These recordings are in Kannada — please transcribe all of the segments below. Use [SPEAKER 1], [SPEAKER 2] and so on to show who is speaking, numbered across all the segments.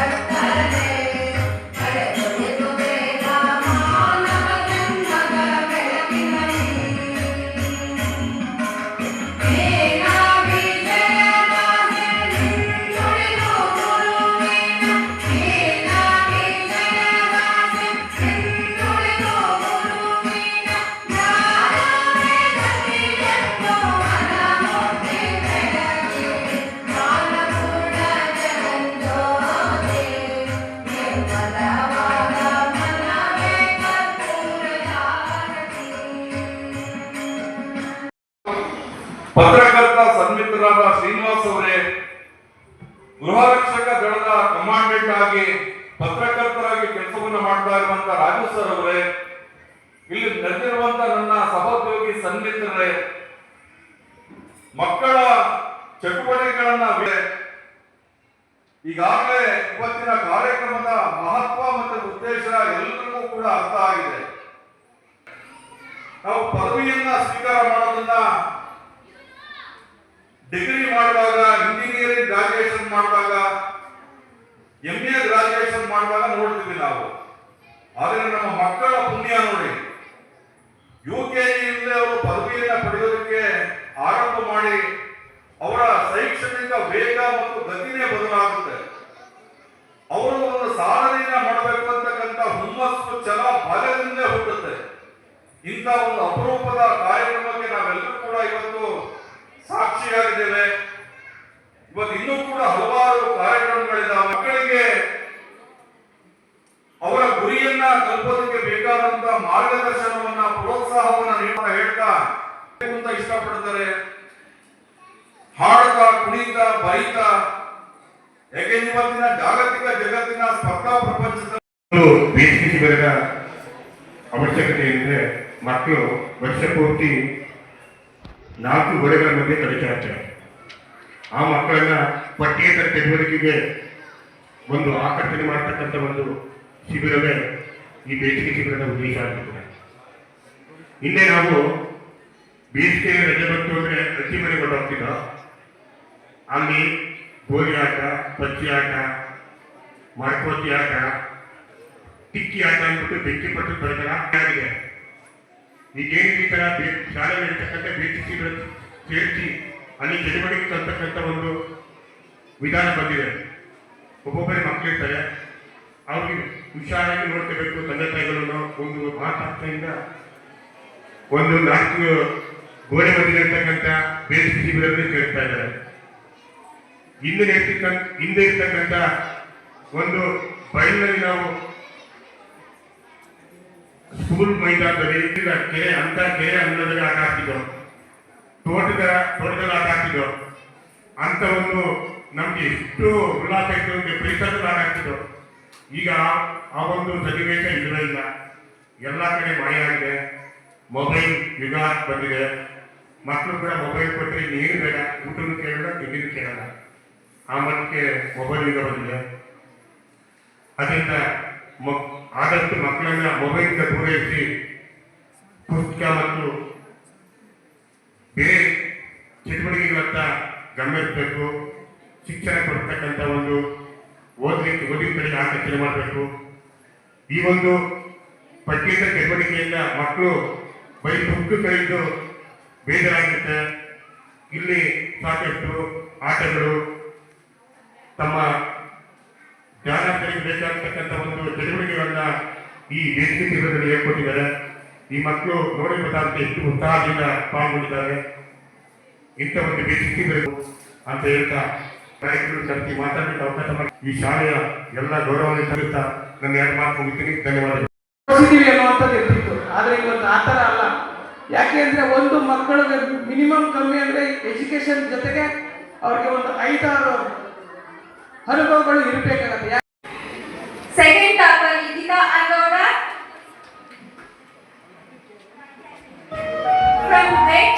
[SPEAKER 1] Yeah. now. ಕೂಡ ಅರ್ಥ ಆಗಿದೆ. ನಾವು ಪದವಿಯನ್ನ ಸ್ವೀಕಾರ ಮಾಡೋದನ್ನ ಡಿಗ್ರಿ ಮಾಡುವಾಗ ಇಂಜಿನಿಯರಿಂಗ್ ಗ್ರಾಜುಯೇಷನ್ ಮಾಡುವಾಗ ಎಂ ಎ ಗ್ರಾಜುಯೇಷನ್ ಮಾಡುವಾಗ ನೋಡ್ತೀವಿ ನಾವು. ಆದರೆ ನಮ್ಮ ಮಕ್ಕಳ ಪುಣ್ಯ ನೋಡಿ. ಯು ಕೆ ಜಿಯಿಂದ ಅವರು ಪದವಿಯನ್ನ ಪಡೆಯೋದಕ್ಕೆ ಆರಂಭ ಮಾಡಿ ಅವರ ಶೈಕ್ಷಣಿಕ ವೇಗ ಮತ್ತು ಗತಿನೇ ಬದಲಾಗುತ್ತೆ. ಅವರು ಒಂದು ಸಾಧನೆಯನ್ನ ಮಾಡಬೇಕು ಹುಮ್ಮಸ್ಸು ಛಲ ಬಲದಿಂದ ಹುಟ್ಟುತ್ತೆ. ಇಂಥ ಒಂದು ಅಪರೂಪದ ಕಾರ್ಯಕ್ರಮಕ್ಕೆ ನಾವೆಲ್ಲರೂ ಕೂಡ ಇವತ್ತು ಸಾಕ್ಷಿಯಾಗಿದ್ದೇವೆ. ಇವತ್ತು ಇನ್ನೂ ಕೂಡ ಹಲವಾರು ಕಾರ್ಯಕ್ರಮಗಳಿದ್ದಾವೆ ಮಕ್ಕಳಿಗೆ ಅವರ ಗುರಿಯನ್ನ ತಲುಪೋದಕ್ಕೆ ಬೇಕಾದಂತ ಮಾರ್ಗದರ್ಶನವನ್ನ, ಪ್ರೋತ್ಸಾಹವನ್ನ ನೀಡುವ ಹೇಳ್ತಾ ಅಂತ ಇಷ್ಟಪಡ್ತಾರೆ. ಹಾಡ್ತಾ ಕುಣಿತಾ, ಬರೀತಾ ಯಾಕೆ ಇವತ್ತಿನ ಜಾಗತಿಕ ಜಗತ್ತಿನ ಸ್ಪರ್ಧಾ ಪ್ರಪಂಚದ
[SPEAKER 2] ಬೇಸಿಗೆ ಶಿಬಿರದ ಅವಶ್ಯಕತೆ ಎಂದರೆ ಮಕ್ಕಳು ವರ್ಷ ಪೂರ್ತಿ ನಾಲ್ಕು ಗೋಡೆಗಳ ಮಧ್ಯೆ ತಡೆಚಾಡ್ತಾರೆ ಆ ಮಕ್ಕಳನ್ನ ಪಠ್ಯೇತರ ಚಟುವಟಿಕೆಗೆ ಒಂದು ಆಕರ್ಷಣೆ ಮಾಡ್ತಕ್ಕಂಥ ಒಂದು ಶಿಬಿರವೇ ಈ ಬೇಸಿಗೆ ಶಿಬಿರದ ಉದ್ದೇಶ ಆಗಿರ್ತದೆ ಹಿಂದೆ ನಾವು ಬೇಸಿಗೆ ರಜೆ ಬಂತು ಅಂದ್ರೆ ಪ್ರತಿ ಮನೆಗೆ ಹೊರಟೋಗ್ತಿದ್ದೋ ಅಲ್ಲಿ ಗೋಲಿ ಆಟ ಪಚ್ಚಿ ಆಟ ಮರಕೋತಿ ಆಟ ಟಿಕ್ಕಿ ಆಟ ಅಂದ್ಬಿಟ್ಟು ಬೆಂಕಿ ಪಟ್ಟು ಬರತರ ಆಗಿದೆ ಈಗೇನು ಈ ತರ ಶಾಲೆ ನಡೀತಕ್ಕಂಥ ಸಿ ಸೇರಿಸಿ ಅಲ್ಲಿ ಚಟುವಟಿಕೆ ತರ್ತಕ್ಕಂಥ ಒಂದು ವಿಧಾನ ಬಂದಿದೆ. ಒಬ್ಬೊಬ್ಬರೇ ಮಕ್ಕಳಿರ್ತಾರೆ ಅವ್ರಿಗೆ ಹುಷಾರಾಗಿ ನೋಡ್ಕೋಬೇಕು ತಂದೆ ತಾಯಿಗಳನ್ನು. ಒಂದು ಮಾತಾಡ್ತಾಯಿಂದ ಒಂದು ನಾಲ್ಕು ಗೋಡೆ ಬಂದಿರತಕ್ಕಂಥ ಬೇಸಿ ಶಿಬಿರದಲ್ಲಿ ಕೇಳ್ತಾ ಇದ್ದಾರೆ. ಹಿಂದೆ ಇರ್ತಕ್ಕಂಥ ಹಿಂದೆ ಇರ್ತಕ್ಕಂಥ ಒಂದು ಬಯಲಿನಲ್ಲಿ ನಾವು ಸ್ಕೂಲ್ ಮೈದಾನದಲ್ಲಿ ಕೆರೆ, ಅಂತ ಕೆರೆ ಅನ್ನೋದಕ್ಕೆ ಆಟ ಹಾಕಿದ್ರು ತೋಟದ, ತೋಟದಲ್ಲಿ ಆಟ ಹಾಕಿದ್ರು ಅಂತ ಒಂದು ನಮ್ಗೆ ಎಷ್ಟು ಉಲ್ಲಾಸ ಇತ್ತು, ನಮಗೆ ಪರಿಸರದಲ್ಲಿ ಆಟ ಆಡ್ತಿದ್ದೋ ಈಗ ಆ ಒಂದು ಸನ್ನಿವೇಶ ಇಲ್ಲ. ಎಲ್ಲ ಕಡೆ ಮಳೆಯಾಗಿದೆ ಮೊಬೈಲ್ ಯುಗ ಬಂದಿದೆ. ಮಕ್ಕಳು ಕೂಡ ಮೊಬೈಲ್ ಕೊಟ್ಟರೆ ನೀರು ಬೇಡ. ಊಟನೂ ಕೇಳಲ್ಲ ತೆಗೆದು ಕೇಳಲ್ಲ. ಆ ಮಟ್ಟಿಗೆ ಮೊಬೈಲ್ ಯುಗ ಬಂದಿದೆ. ಅದರಿಂದ ಆದಷ್ಟು ಮಕ್ಕಳನ್ನ ಮೊಬೈಲ್ ಪೂರೈಸಿ ಪುಸ್ತಕ ಮತ್ತು ಬೇರೆ ಚಟುವಟಿಕೆಗಳತ್ತ ಗಮನಿಸಬೇಕು, ಶಿಕ್ಷಣ ಕೊಡ್ತಕ್ಕಂಥ ಒಂದು ಓದಲಿಕ್ಕೆ ಓದಿನ ಕಡೆಗೆ ಆಕರ್ಷಣೆ ಮಾಡಬೇಕು. ಈ ಒಂದು ಪಠ್ಯೇತರ ಚಟುವಟಿಕೆಯಿಂದ ಮಕ್ಕಳು ಬರೀ ಬುಕ್ ಕಳೆದು ಬೇಜಾರಾಗುತ್ತೆ ಇಲ್ಲಿ ಸಾಕಷ್ಟು ಆಟಗಳು ತಮ್ಮ ಜ್ಞಾನಾರ್ಥರಿಗೆ ಬೇಕಾಗತಕ್ಕಂಥ ಒಂದು ಚಟುವಟಿಕೆಗಳನ್ನ ಈ ಬೇಸಿಗೆ ಶಿಬಿರದಲ್ಲಿ ಹೇಳ್ಕೊಟ್ಟಿದ್ದಾರೆ ಈ ಮಕ್ಕಳು ನೋಡಿ ಎಷ್ಟು ಉತ್ಸಾಹದಿಂದ ಪಾಲ್ಗೊಂಡಿದ್ದಾರೆ. ಇಂಥ ಒಂದು ಬೇಸಿಗೆ ಶಿಬಿರ ಅಂತ ಹೇಳ್ತಾ ಕಾರ್ಯಕ್ರಮ ಕರೆಸಿ ಮಾತಾಡಲಿಕ್ಕೆ ಅವಕಾಶ ಮಾಡಿ. ಈ ಶಾಲೆಯ ಎಲ್ಲ ಗೌರವವನ್ನು ಸಲ್ಲಿಸ್ತಾ ನನ್ನ ಎರಡು ಮಾತು ಮುಗಿತೀನಿ
[SPEAKER 3] ಧನ್ಯವಾದ ಅನ್ನುವಂಥದ್ದು ಆದ್ರೆ ಇವತ್ತು ಆ ಥರ ಅಲ್ಲ. ಯಾಕೆ ಅಂದ್ರೆ ಒಂದು ಮಕ್ಕಳಿಗೆ ಮಿನಿಮಮ್ ಕಮ್ಮಿ ಅಂದ್ರೆ ಎಜುಕೇಶನ್ ಜೊತೆಗೆ ಅವ್ರಿಗೆ ಒಂದು ಐದಾರು ಅನುಭವಗಳು ಇರಬೇಕಾಗತ್ತೆ ಯಾಕೆ
[SPEAKER 4] Second topper Likita Arora from grade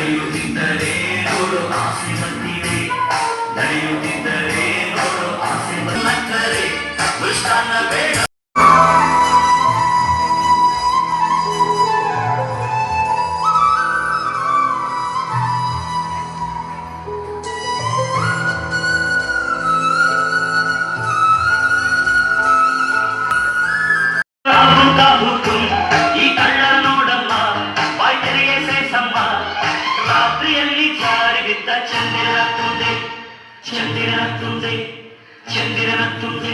[SPEAKER 5] കരുതിതരേ ഒരു ആശിവൻ ಚಂದಿರನ ತುಂದೆ ಚಂದಿರನ ತುಂದೆ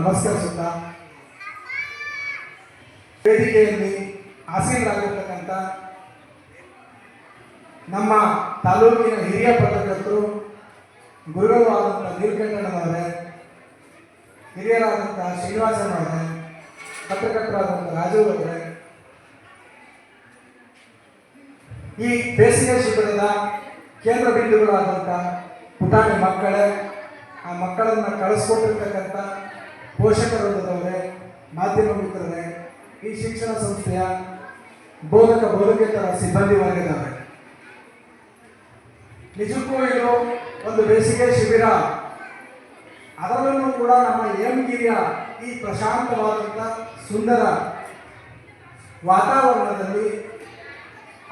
[SPEAKER 3] ನಮಸ್ಕರಿಸುತ್ತಾ ವೇದಿಕೆಯಲ್ಲಿ ಆಸೀನರಾಗಿರ್ತಕ್ಕಂಥ ನಮ್ಮ ತಾಲೂಕಿನ ಹಿರಿಯ ಪತ್ರಕರ್ತರು ಗುರುಗಳು ಆದಂಥ ನೀಲಕಂಠಣ್ಣನವರೇ ಹಿರಿಯರಾದಂಥ ಶ್ರೀನಿವಾಸನವರೇ ಪತ್ರಕರ್ತರಾದಂಥ ರಾಜು ಅವರೇ, ಈ ಬೇಸಿಗೆ ಶಿಬಿರದ ಕೇಂದ್ರ ಬಿಂದುಗಳಾದಂಥ ಪುಟಾಣಿ ಮಕ್ಕಳೇ, ಆ ಮಕ್ಕಳನ್ನು ಕಳಿಸ್ಕೊಟ್ಟಿರ್ತಕ್ಕಂಥ ಪೋಷಕ ವೃಂದದವರೇ ಮಾಧ್ಯಮ ಮಿತ್ರರೇ, ಈ ಶಿಕ್ಷಣ ಸಂಸ್ಥೆಯ ಬೋಧಕ ಬೋಧಕೇತರ ಸಿಬ್ಬಂದಿ ವರ್ಗದವರೇ. ನಿಜಕ್ಕೂ ಇದು ಒಂದು ಬೇಸಿಗೆ ಶಿಬಿರ. ಅದರಲ್ಲೂ ಕೂಡ ನಮ್ಮ ಹೇಮಗಿರಿಯ ಈ ಪ್ರಶಾಂತವಾದಂಥ ಸುಂದರ ವಾತಾವರಣದಲ್ಲಿ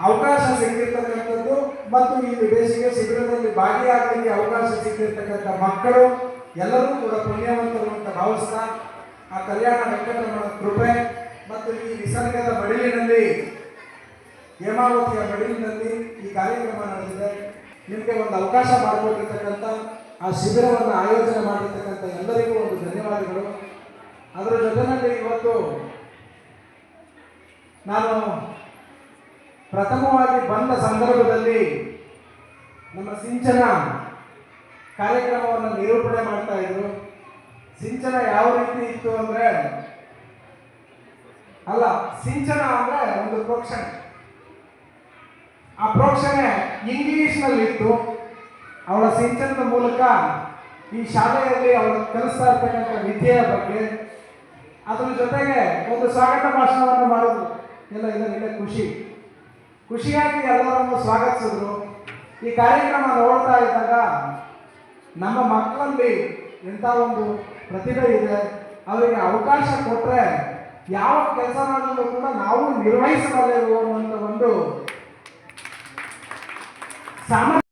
[SPEAKER 3] ಅವಕಾಶ ಸಿಕ್ಕಿರ್ತಕ್ಕಂಥದ್ದು ಮತ್ತು ಈ ಬೇಸಿಗೆ ಶಿಬಿರದಲ್ಲಿ ಭಾಗಿಯಾಗಲಿಕ್ಕೆ ಅವಕಾಶ ಸಿಕ್ಕಿರ್ತಕ್ಕಂಥ ಮಕ್ಕಳು ಎಲ್ಲರೂ ಕೂಡ ಪುಣ್ಯವಂತರು ಅಂತ ಭಾವಿಸ್ತಾ ಆ ಕಲ್ಯಾಣ ವೆಂಕಟರಮಣ ಕೃಪೆ ಮತ್ತು ಈ ನಿಸರ್ಗದ ಮಡಿಲಿನಲ್ಲಿ ಹೇಮಾವತಿಯ ಮಡಿಲಿನಲ್ಲಿ ಈ ಕಾರ್ಯಕ್ರಮ ನಡೆದಿದೆ. ನಿಮಗೆ ಒಂದು ಅವಕಾಶ ಮಾಡಿಕೊಟ್ಟಿರ್ತಕ್ಕಂಥ ಆ ಶಿಬಿರವನ್ನು ಆಯೋಜನೆ ಮಾಡಿರ್ತಕ್ಕಂಥ ಎಲ್ಲರಿಗೂ ಒಂದು ಧನ್ಯವಾದಗಳು. ಅದರ ಜೊತೆಯಲ್ಲಿ ಇವತ್ತು ನಾನು ಪ್ರಥಮವಾಗಿ ಬಂದ ಸಂದರ್ಭದಲ್ಲಿ ನಮ್ಮ ಸಿಂಚನ ಕಾರ್ಯಕ್ರಮವನ್ನು ನಿರೂಪಣೆ ಮಾಡ್ತಾ ಇದ್ರು. ಸಿಂಚನ ಯಾವ ರೀತಿ ಇತ್ತು ಅಂದ್ರೆ, ಅಲ್ಲ, ಸಿಂಚನ ಅಂದ್ರೆ ಒಂದು ಪ್ರೋಕ್ಷಣೆ. ಆ ಪ್ರೋಕ್ಷಣೆ ಇಂಗ್ಲಿಷ್ನಲ್ಲಿ ಇತ್ತು. ಅವಳ ಸಿಂಚನದ ಮೂಲಕ ಈ ಶಾಲೆಯಲ್ಲಿ ಅವಳು ಕಲಿಸ್ತಾ ಇರ್ತಕ್ಕಂಥ ವಿದ್ಯೆಯ ಬಗ್ಗೆ, ಅದ್ರ ಜೊತೆಗೆ ಒಂದು ಸ್ವಾಗತ ಭಾಷಣವನ್ನು ಮಾಡೋದು ಎಲ್ಲ ಇಲ್ಲ ಖುಷಿ. ಖುಷಿಯಾಗಿ ಎಲ್ಲರನ್ನು ಸ್ವಾಗತಿಸಿದ್ರು. ಈ ಕಾರ್ಯಕ್ರಮ ನೋಡ್ತಾ ಇದ್ದಾಗ ನಮ್ಮ ಮಕ್ಕಳಲ್ಲಿ ಎಂಥ ಒಂದು ಪ್ರತಿಭೆ ಇದೆ, ಅವರಿಗೆ ಅವಕಾಶ ಕೊಟ್ಟರೆ ಯಾವ ಕೆಲಸ ಮಾಡಲು ಕೂಡ ನಾವು ನಿರ್ವಹಿಸಬಲ್ಲೆವು ಅನ್ನುವಂಥ ಒಂದು ಸಾಮರ್ಥ್ಯ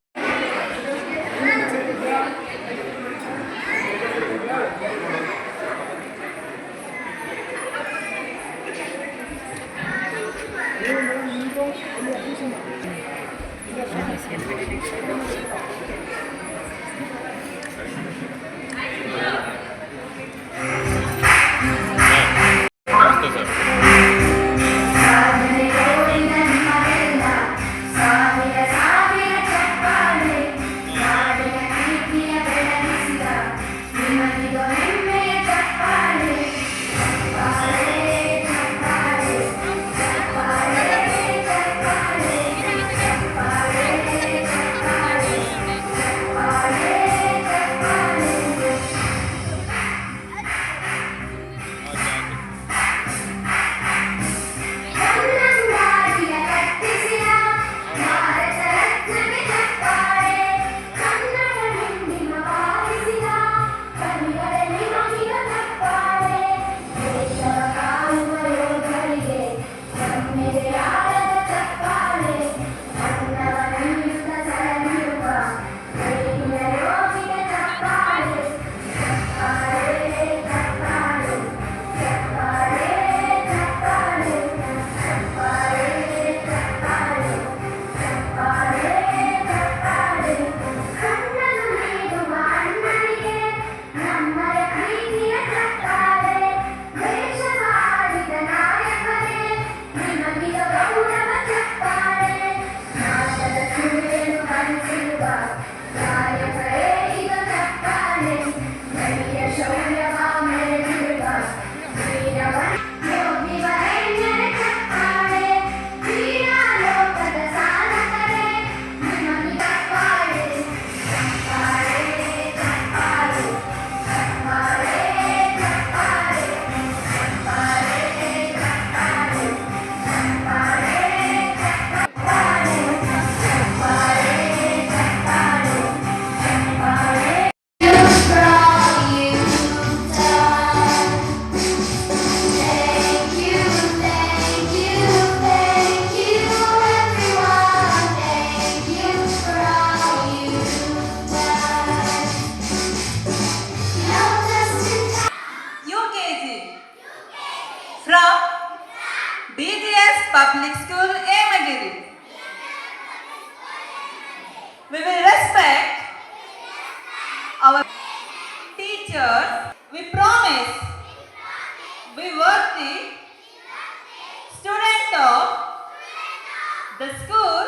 [SPEAKER 6] the school,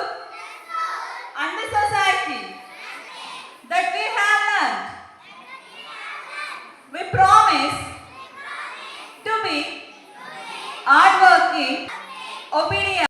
[SPEAKER 6] and
[SPEAKER 4] the society that we have learned. We promise to be hardworking, obedient.